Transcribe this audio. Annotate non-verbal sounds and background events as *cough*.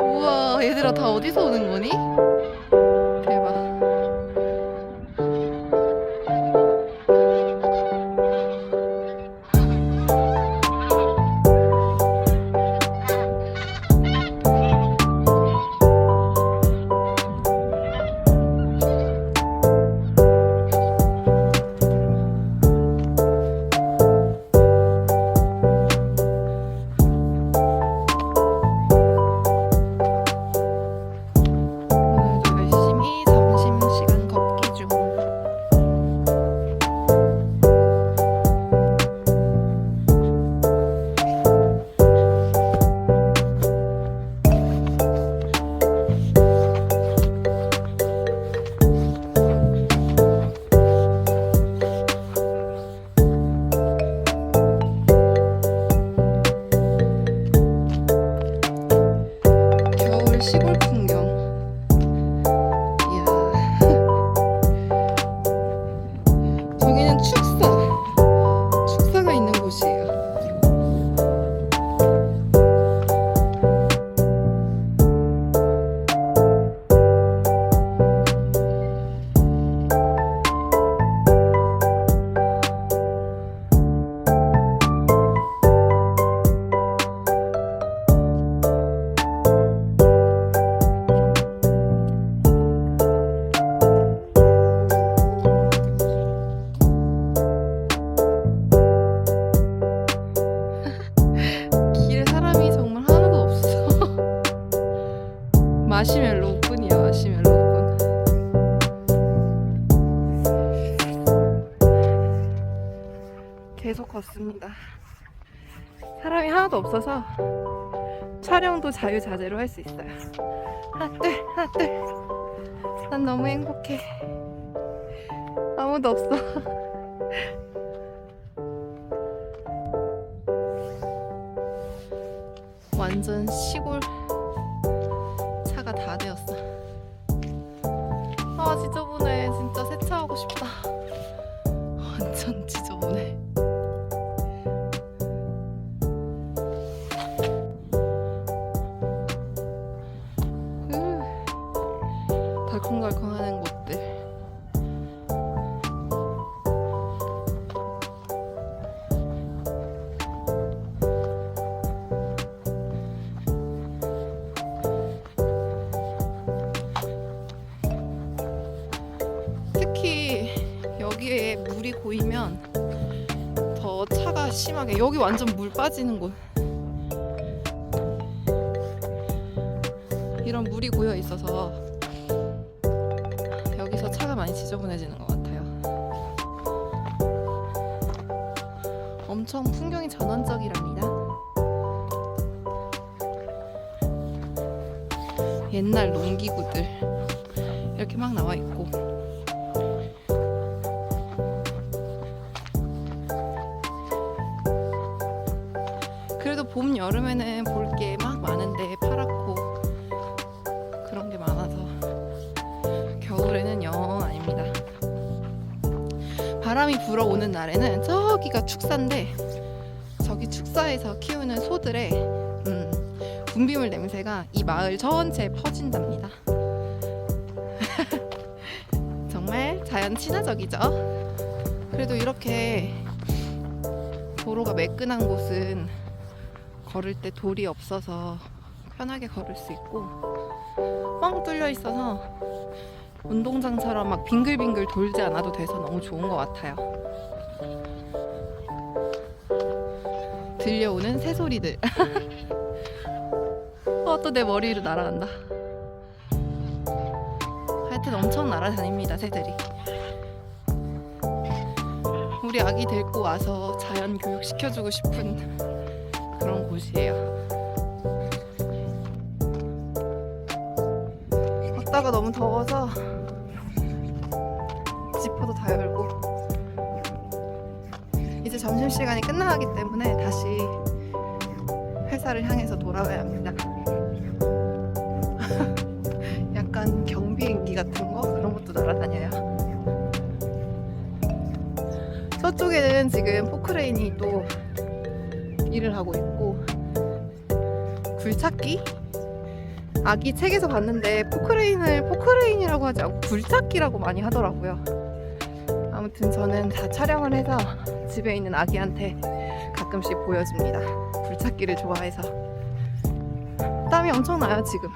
우와, 얘들아 다 어디서 오는 거니? 마시멜로뿐이야, 마시멜로뿐. 계속 걷습니다. 사람이 하나도 없어서 촬영도 자유자재로 할 수 있어요. 하나, 둘, 하나, 둘. 난 너무 행복해. 아무도 없어. *laughs* 완전 시골 물이 고이면 더 차가 심하게 여기 완전 물 빠지는 곳 이런 물이 고여 있어서 여기서 차가 많이 지저분해지는 것 같아요. 엄청 풍경이 전원적이랍니다. 옛날 농기구들 이렇게 막 나와 있고 봄 여름에는 볼 게 막 많은데 파랗고 그런 게 많아서 겨울에는 영 아닙니다. 바람이 불어오는 날에는 저기가 축사인데 저기 축사에서 키우는 소들의 음, 분비물 냄새가 이 마을 전체에 퍼진답니다. *laughs* 정말 자연 친화적이죠. 그래도 이렇게 도로가 매끈한 곳은 걸을 때 돌이 없어서 편하게 걸을 수 있고 뻥 뚫려 있어서 운동장처럼 막 빙글빙글 돌지 않아도 돼서 너무 좋은 것 같아요. 들려오는 새소리들. *laughs* 어, 또 내 머리로 날아간다. 하여튼 엄청 날아다닙니다, 새들이. 우리 아기 데리고 와서 자연 교육 시켜주고 싶은 곳이에요. 걷다가 너무 더워서 지퍼도 다 열고 이제 점심 시간이 끝나가기 때문에 다시 회사를 향해서 돌아와야 합니다. *laughs* 약간 경비행기 같은 거 그런 것도 날아다녀요. 저쪽에는 지금 포크레인이 또 일을 하고 있고 굴착기? 아기 책에서 봤는데 포크레인을 포크레인이라고 하지 않고 굴착기라고 많이 하더라고요. 아무튼 저는 다 촬영을 해서 집에 있는 아기한테 가끔씩 보여줍니다. 굴착기를 좋아해서 땀이 엄청 나요 지금.